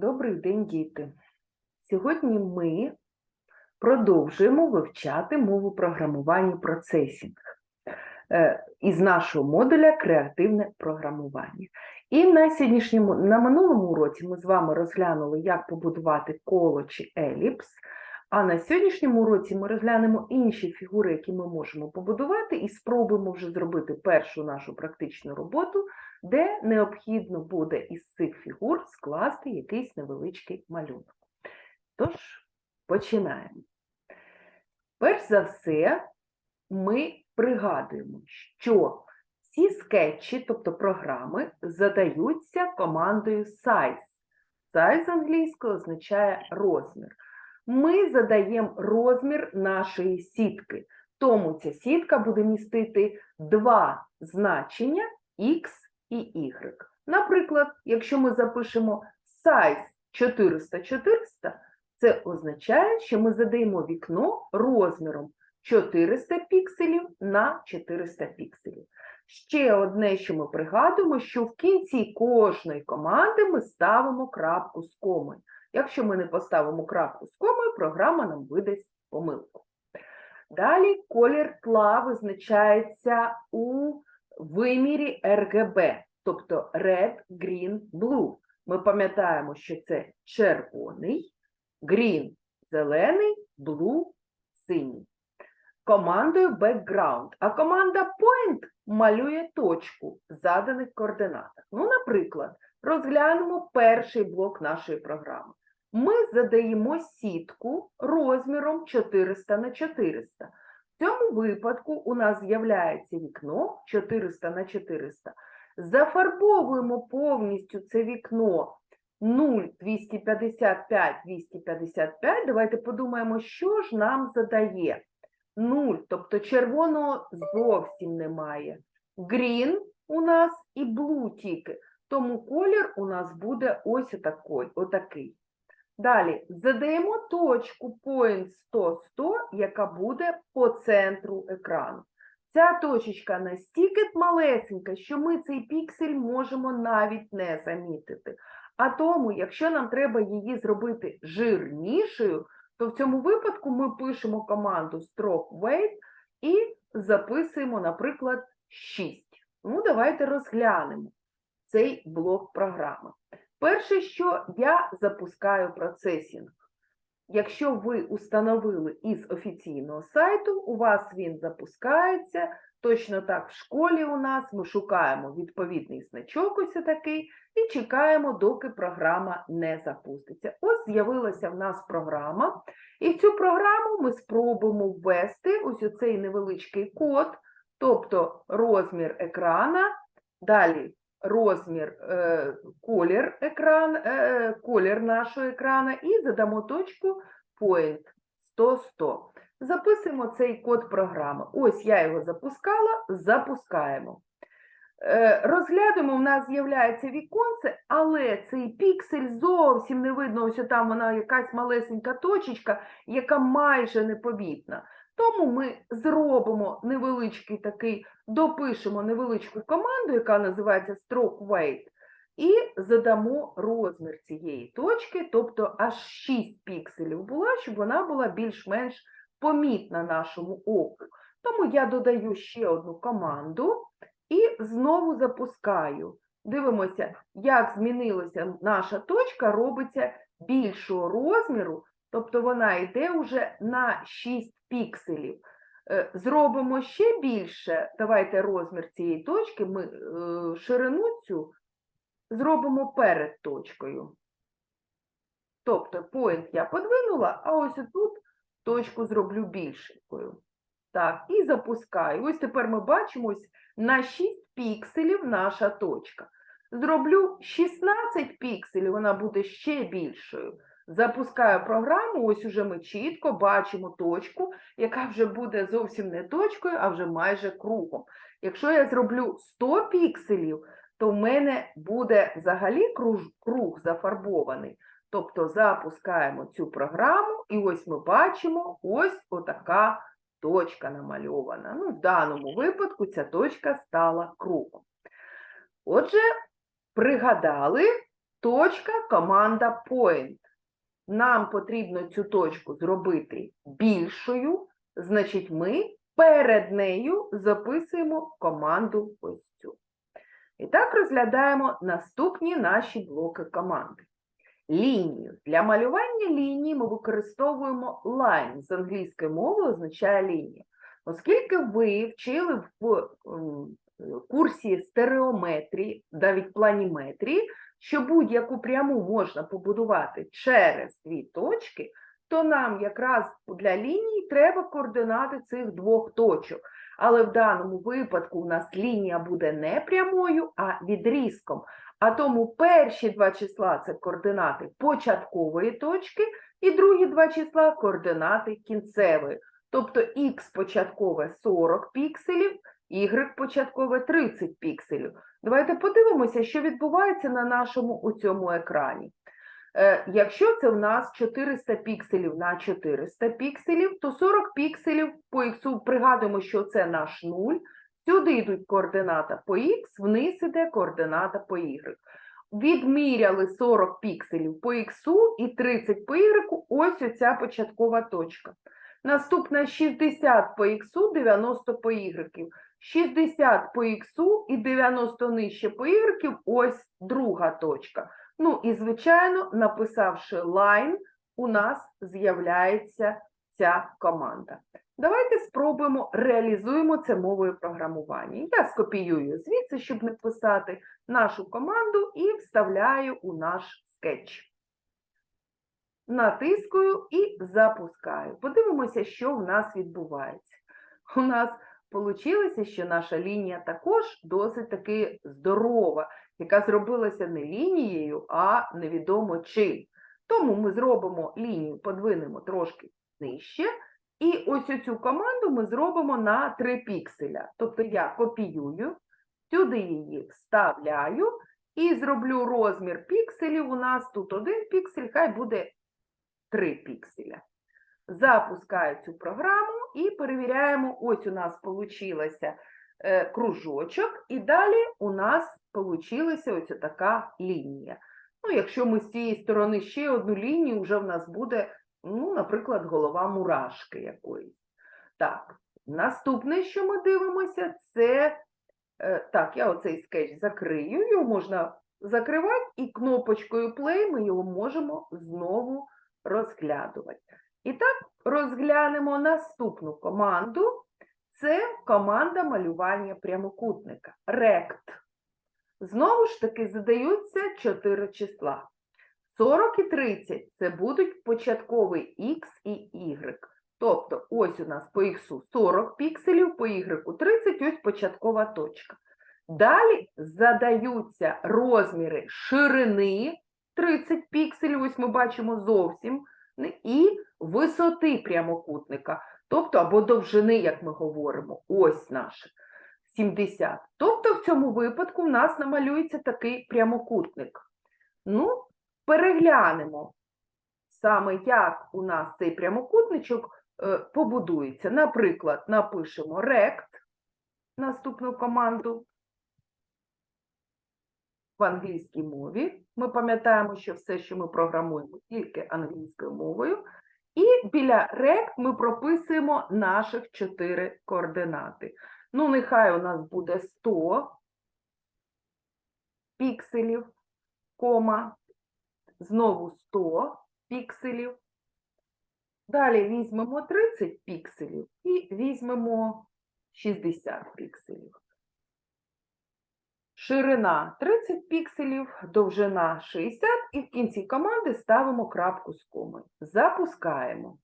Добрий день, діти! Сьогодні ми продовжуємо вивчати мову програмування процесінг е, із нашого модуля креативне програмування. І на сьогоднішньому, на минулому уроці ми з вами розглянули, як побудувати коло чи еліпс. А на сьогоднішньому уроці ми розглянемо інші фігури, які ми можемо побудувати, і спробуємо вже зробити першу нашу практичну роботу, де необхідно буде із цих фігур скласти якийсь невеличкий малюнок. Тож, починаємо. Перш за все, ми пригадуємо, що ці скетчі, тобто програми, задаються командою size. Size англійською означає розмір. Ми задаємо розмір нашої сітки, тому ця сітка буде містити два значення X і Y. Наприклад, якщо ми запишемо size 400-400, це означає, що ми задаємо вікно розміром 400 пікселів на 400 пікселів. Ще одне, що ми пригадуємо, що в кінці кожної команди ми ставимо крапку з комою. Якщо ми не поставимо крапку з комою, програма нам видасть помилку. Далі колір тла визначається у вимірі RGB, тобто Red, Green, Blue. Ми пам'ятаємо, що це червоний, green – зелений, blue – синій. Командою background, а команда point малює точку в заданих координатах. Ну, наприклад, розглянемо перший блок нашої програми. Ми задаємо сітку розміром 400 на 400. В цьому випадку у нас з'являється вікно 400 на 400. Зафарбовуємо повністю це вікно 0, 255, 255. Давайте подумаємо, що ж нам задає. 0, тобто червоного зовсім немає. Green у нас і blue тільки. Тому колір у нас буде ось отакий. Далі задаємо точку point 100 100, яка буде по центру екрану. Ця точечка настільки малесенька, що ми цей піксель можемо навіть не замітити. А тому, якщо нам треба її зробити жирнішою, то в цьому випадку ми пишемо команду stroke weight і записуємо, наприклад, 6. Ну, давайте розглянемо цей блок програми. Перше, що я запускаю процесінг. Якщо ви установили із офіційного сайту, у вас він запускається. Точно так в школі у нас ми шукаємо відповідний значок, ось такий, і чекаємо, доки програма не запуститься. Ось з'явилася в нас програма, і в цю програму ми спробуємо ввести ось оцей невеличкий код, тобто розмір екрана, далі розмір, е, колір, екран, е, колір нашого екрана і задамо точку point 100-100. Записуємо цей код програми. Ось я його запускала, запускаємо. Е, Розглядуємо, в нас з'являється віконце, але цей піксель зовсім не видно, ось там вона якась малесенька точечка, яка майже непомітна. Тому ми зробимо невеличкий такий, допишемо невеличку команду, яка називається stroke weight, і задамо розмір цієї точки, тобто аж 6 пікселів була, щоб вона була більш-менш помітна нашому оку. Тому я додаю ще одну команду і знову запускаю. Дивимося, як змінилася наша точка, робиться більшого розміру, тобто вона йде вже на 6 пікселів. Е, Зробимо ще більше, давайте розмір цієї точки, ми е, ширину цю зробимо перед точкою. Тобто point я подвинула, а ось тут точку зроблю більшою. Так, і запускаю. Ось тепер ми бачимо ось на 6 пікселів наша точка. Зроблю 16 пікселів, вона буде ще більшою. Запускаю програму, ось уже ми чітко бачимо точку, яка вже буде зовсім не точкою, а вже майже кругом. Якщо я зроблю 100 пікселів, то в мене буде взагалі круг, круг зафарбований. Тобто запускаємо цю програму, і ось ми бачимо ось отака точка намальована. Ну, в даному випадку ця точка стала кругом. Отже, пригадали, Точка команда point. Нам потрібно цю точку зробити більшою, значить, ми перед нею записуємо команду ось цю. І так розглядаємо наступні наші блоки команди. Лінію. Для малювання лінії ми використовуємо line. З англійської мови означає лінія. Оскільки ви вчили в курсі стереометрії, навіть планіметрії, що будь-яку пряму можна побудувати через дві точки, то нам якраз для лінії треба координати цих двох точок. Але в даному випадку у нас лінія буде не прямою, а відрізком. А тому перші два числа це координати початкової точки, і другі два числа координати кінцевої. Тобто х початкове 40 пікселів, y початкове 30 пікселів. Давайте подивимося, що відбувається на нашому у цьому екрані. Е, Якщо це в нас 400 пікселів на 400 пікселів, то 40 пікселів по х, пригадуємо, що це наш 0, сюди йдуть координата по х, вниз іде координата по y. Відміряли 40 пікселів по х і 30 по y, ось оця початкова точка. Наступна 60 по х, 90 по y. 60 по х і 90 нижче по y, ось друга точка. Ну і, звичайно, написавши line, у нас з'являється ця команда. Давайте спробуємо, реалізуємо це мовою програмування. Я скопіюю звідси, щоб не писати нашу команду, і вставляю у наш скетч. Натискую і запускаю. Подивимося, що в нас відбувається. У нас вийшло, що наша лінія також досить таки здорова, яка зробилася не лінією, а невідомо чим. Тому ми зробимо лінію, подвинемо трошки нижче, і ось оцю команду ми зробимо на 3 пікселя. Тобто я копіюю, сюди її вставляю і зроблю розмір пікселів. У нас тут один піксель, хай буде 3 пікселя. Запускаю цю програму і перевіряємо, ось у нас получилося е, кружочок, і далі у нас получилася ось така лінія. Ну, якщо ми з цієї сторони ще одну лінію, вже в нас буде, ну, наприклад, голова мурашки якоїсь. Так, наступне, що ми дивимося, це, е, так, я оцей скетч закрию, його можна закривати, і кнопочкою play ми його можемо знову розглядувати. І так, розглянемо наступну команду. Це команда малювання прямокутника. Rect. Знову ж таки, задаються 4 числа. 40 і 30 це будуть початковий X і Y. Тобто, ось у нас по X 40 пікселів, по Y 30, ось початкова точка. Далі задаються розміри ширини 30 пікселів, ось ми бачимо зовсім, і висоти прямокутника, тобто або довжини, як ми говоримо, ось наше 70. Тобто в цьому випадку в нас намалюється такий прямокутник. Ну, переглянемо саме, як у нас цей прямокутничок е, побудується. Наприклад, напишемо rect, наступну команду в англійській мові. Ми пам'ятаємо, що все, що ми програмуємо, тільки англійською мовою. І біля rect ми прописуємо наших чотири координати. Ну, нехай у нас буде 100 пікселів, кома, знову 100 пікселів. Далі візьмемо 30 пікселів і візьмемо 60 пікселів. Ширина 30 пікселів, довжина 60 і в кінці команди ставимо крапку з комою. Запускаємо.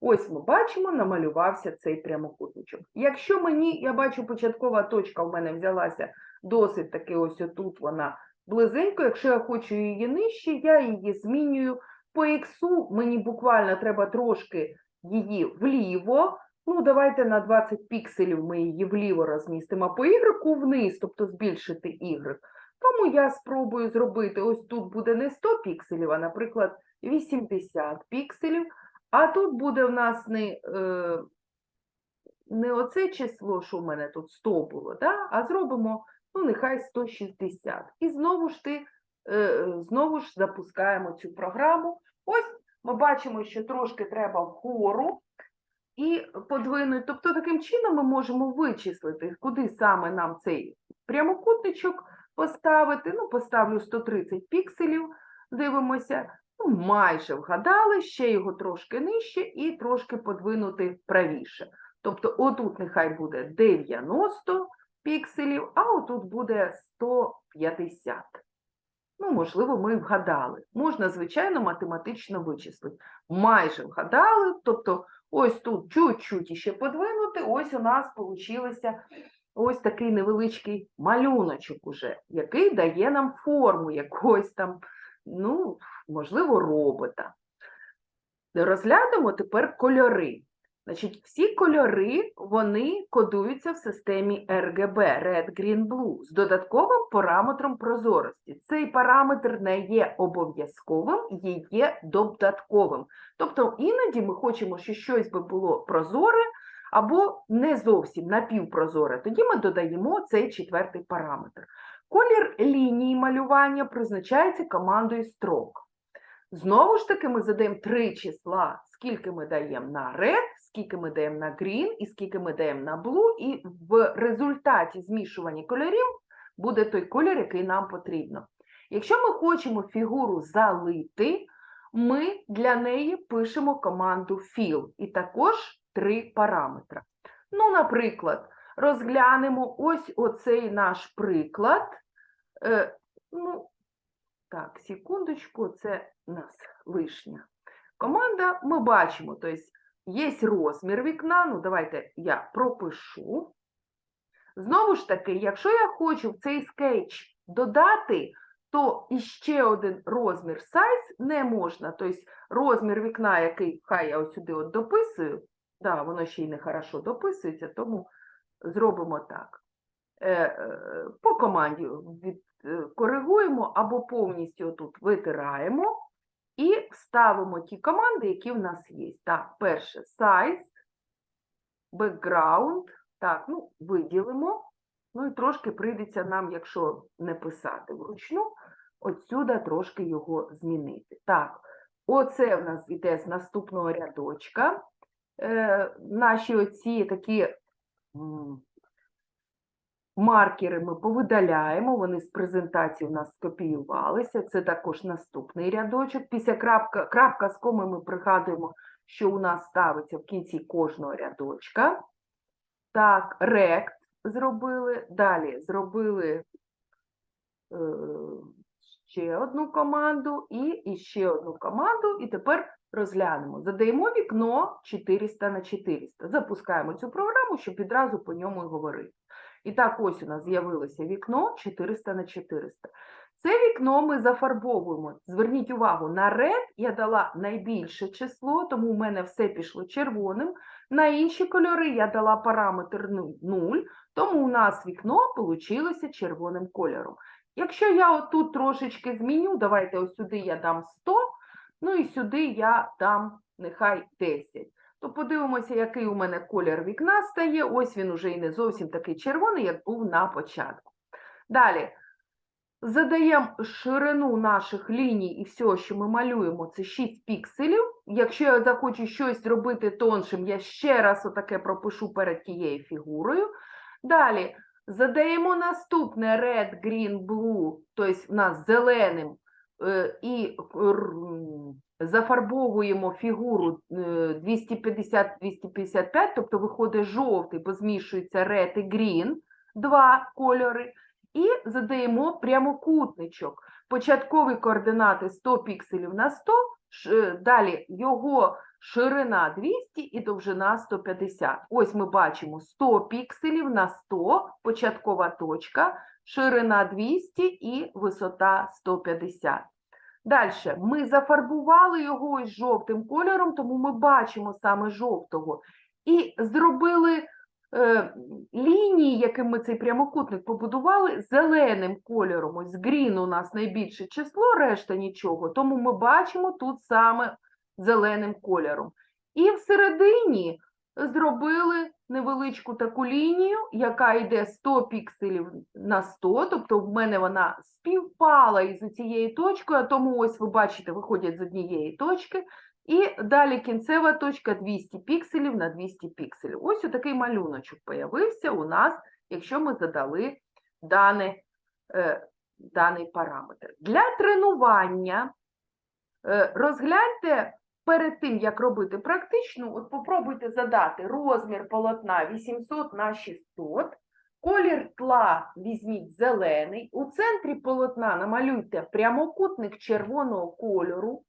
Ось ми бачимо, намалювався цей прямокутничок. Якщо мені, я бачу, початкова точка в мене взялася досить таки ось отут вона близенько. Якщо я хочу її нижче, я її змінюю. По іксу мені буквально треба трошки її вліво. Ну, давайте на 20 пікселів ми її вліво розмістимо, по Y вниз, тобто збільшити Y. Тому я спробую зробити, ось тут буде не 100 пікселів, а, наприклад, 80 пікселів. А тут буде в нас не, е, не оце число, що в мене тут 100 було, да? а зробимо, ну, нехай 160. І знову ж ти е, знову ж запускаємо цю програму. Ось ми бачимо, що трошки треба вгору і подвинути. Тобто таким чином ми можемо вичислити, куди саме нам цей прямокутничок поставити. Ну, поставлю 130 пікселів, дивимося. Ну, майже вгадали, ще його трошки нижче і трошки подвинути правіше. Тобто отут нехай буде 90 пікселів, а отут буде 150. Ну, можливо, ми вгадали. Можна, звичайно, математично вичислити. Майже вгадали, тобто ось тут чуть-чуть іще подвинути, ось у нас получилося ось такий невеличкий малюночок уже, який дає нам форму якогось там, ну, можливо, робота. Розглянемо тепер кольори. Значить, всі кольори, вони кодуються в системі RGB, Red, Green, Blue, з додатковим параметром прозорості. Цей параметр не є обов'язковим, є, додатковим. Тобто іноді ми хочемо, що щось би було прозоре або не зовсім напівпрозоре. Тоді ми додаємо цей четвертий параметр. Колір лінії малювання призначається командою строк. Знову ж таки, ми задаємо три числа, скільки ми даємо на red, скільки ми даємо на green і скільки ми даємо на blue, і в результаті змішування кольорів буде той колір, який нам потрібно. Якщо ми хочемо фігуру залити, ми для неї пишемо команду fill і також три параметри. Ну, наприклад, розглянемо ось оцей наш приклад. Е, ну, так, секундочку, це у нас лишня команда. Ми бачимо, тобто є розмір вікна. Ну, давайте я пропишу. Знову ж таки, якщо я хочу в цей скетч додати, то іще один розмір size не можна. Тобто розмір вікна, який хай я сюди от дописую, да, воно ще й не хорошо дописується, тому зробимо так. Е, е, По команді від, е, або повністю тут витираємо і ставимо ті команди, які в нас є. Так, перше size, background, так, ну, виділимо. Ну і трошки прийдеться нам, якщо не писати вручну, отсюда трошки його змінити. Так, оце в нас йде з наступного рядочка. Е, наші оці такі маркери ми повидаляємо, вони з презентації у нас скопіювалися. Це також наступний рядочок. Після крапка, крапка з коми ми пригадуємо, що у нас ставиться в кінці кожного рядочка. Так, рект зробили. Далі зробили е, ще одну команду і, і ще одну команду. І тепер розглянемо. Задаємо вікно 400 на 400. Запускаємо цю програму, щоб відразу по ньому говорити. І так, ось у нас з'явилося вікно 400 на 400. Це вікно ми зафарбовуємо. Зверніть увагу, на red я дала найбільше число, тому у мене все пішло червоним. На інші кольори я дала параметр 0, тому у нас вікно вийшло червоним кольором. Якщо я отут трошечки зміню, давайте ось сюди я дам 100, ну і сюди я дам нехай 10 то подивимося, який у мене колір вікна стає. Ось він уже і не зовсім такий червоний, як був на початку. Далі задаємо ширину наших ліній і все, що ми малюємо, це 6 пікселів. Якщо я захочу щось зробити тоншим, я ще раз отаке пропишу перед тією фігурою. Далі задаємо наступне red, green, blue, тобто в нас зеленим, е, і зафарбовуємо фігуру е, 250-255, тобто виходить жовтий, бо змішується red і green, два кольори, і задаємо прямокутничок. Початкові координати 100 пікселів на 100, е, далі його ширина 200 і довжина 150. Ось ми бачимо 100 пікселів на 100, початкова точка, ширина 200 і висота 150. Далі, ми зафарбували його ось жовтим кольором, тому ми бачимо саме жовтого. І зробили е, лінії, яким ми цей прямокутник побудували, зеленим кольором. Ось грін у нас найбільше число, решта нічого, тому ми бачимо тут саме зеленим кольором. І всередині зробили невеличку таку лінію, яка йде 100 пікселів на 100, тобто в мене вона співпала із цією точкою, а тому ось ви бачите, виходять з однієї точки, і далі кінцева точка 200 пікселів на 200 пікселів. Ось отакий малюночок появився у нас, якщо ми задали дане, е, даний параметр. Для тренування е, розгляньте перед тим, як робити практичну, от попробуйте задати розмір полотна 800 на 600, колір тла візьміть зелений, у центрі полотна намалюйте прямокутник червоного кольору,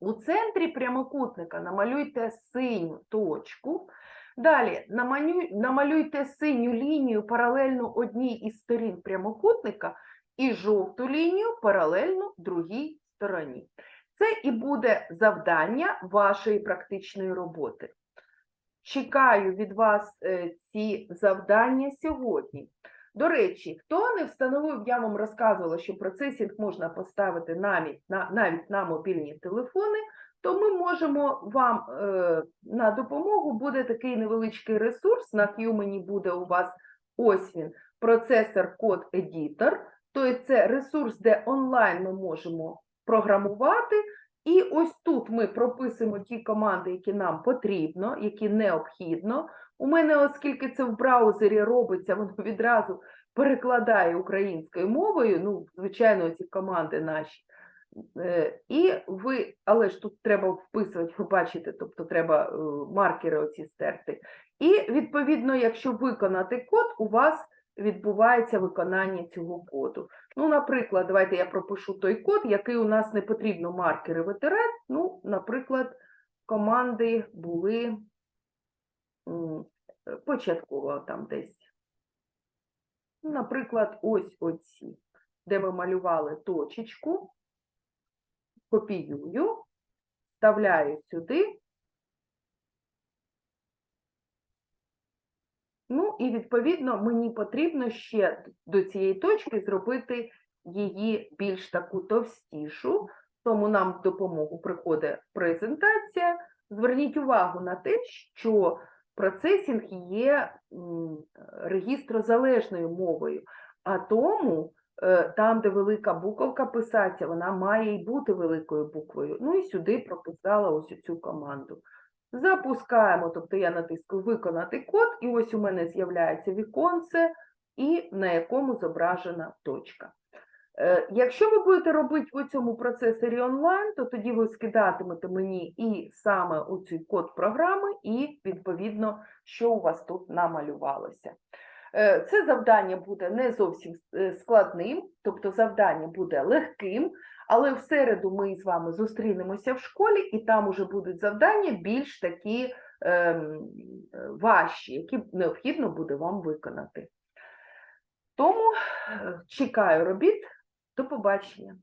у центрі прямокутника намалюйте синю точку, далі намалюйте синю лінію паралельно одній із сторін прямокутника і жовту лінію паралельно другій стороні. Це і буде завдання вашої практичної роботи. Чекаю від вас е, ці завдання сьогодні. До речі, хто не встановив, я вам розказувала, що процесінг можна поставити навіть на, навіть на мобільні телефони, то ми можемо вам е, на допомогу буде такий невеличкий ресурс. На Humany буде у вас ось він, процесор код едітор. Тобто це ресурс, де онлайн ми можемо програмувати. І ось тут ми прописуємо ті команди, які нам потрібно, які необхідно. У мене, оскільки це в браузері робиться, воно відразу перекладає українською мовою. Ну, звичайно, ці команди наші. Е, І ви, але ж тут треба вписувати, ви бачите, тобто треба е, маркери оці стерти. І відповідно, якщо виконати код, у вас відбувається виконання цього коду. Ну, наприклад, давайте я пропишу той код, який у нас не потрібно маркери витирати. Ну, наприклад, команди були початково там десь. Ну, Наприклад, ось оці, де ми малювали точечку, копіюю, вставляю сюди. Ну, і відповідно мені потрібно ще до цієї точки зробити її більш таку товстішу, тому нам в допомогу приходить презентація. Зверніть увагу на те, що процесінг є регістрозалежною мовою, а тому е, там, де велика буковка писаться, вона має й бути великою буквою. Ну і сюди прописала ось цю команду. Запускаємо, тобто я натискаю виконати код, і ось у мене з'являється віконце, і на якому зображена точка. Е, Якщо ви будете робити в цьому процесорі онлайн, то тоді ви скидатимете мені і саме у цей код програми, і відповідно, що у вас тут намалювалося. Е, Це завдання буде не зовсім е, складним, тобто завдання буде легким, але в середу ми з вами зустрінемося в школі, і там уже будуть завдання більш такі ем, е, важчі, які необхідно буде вам виконати. Тому е, чекаю робіт. До побачення.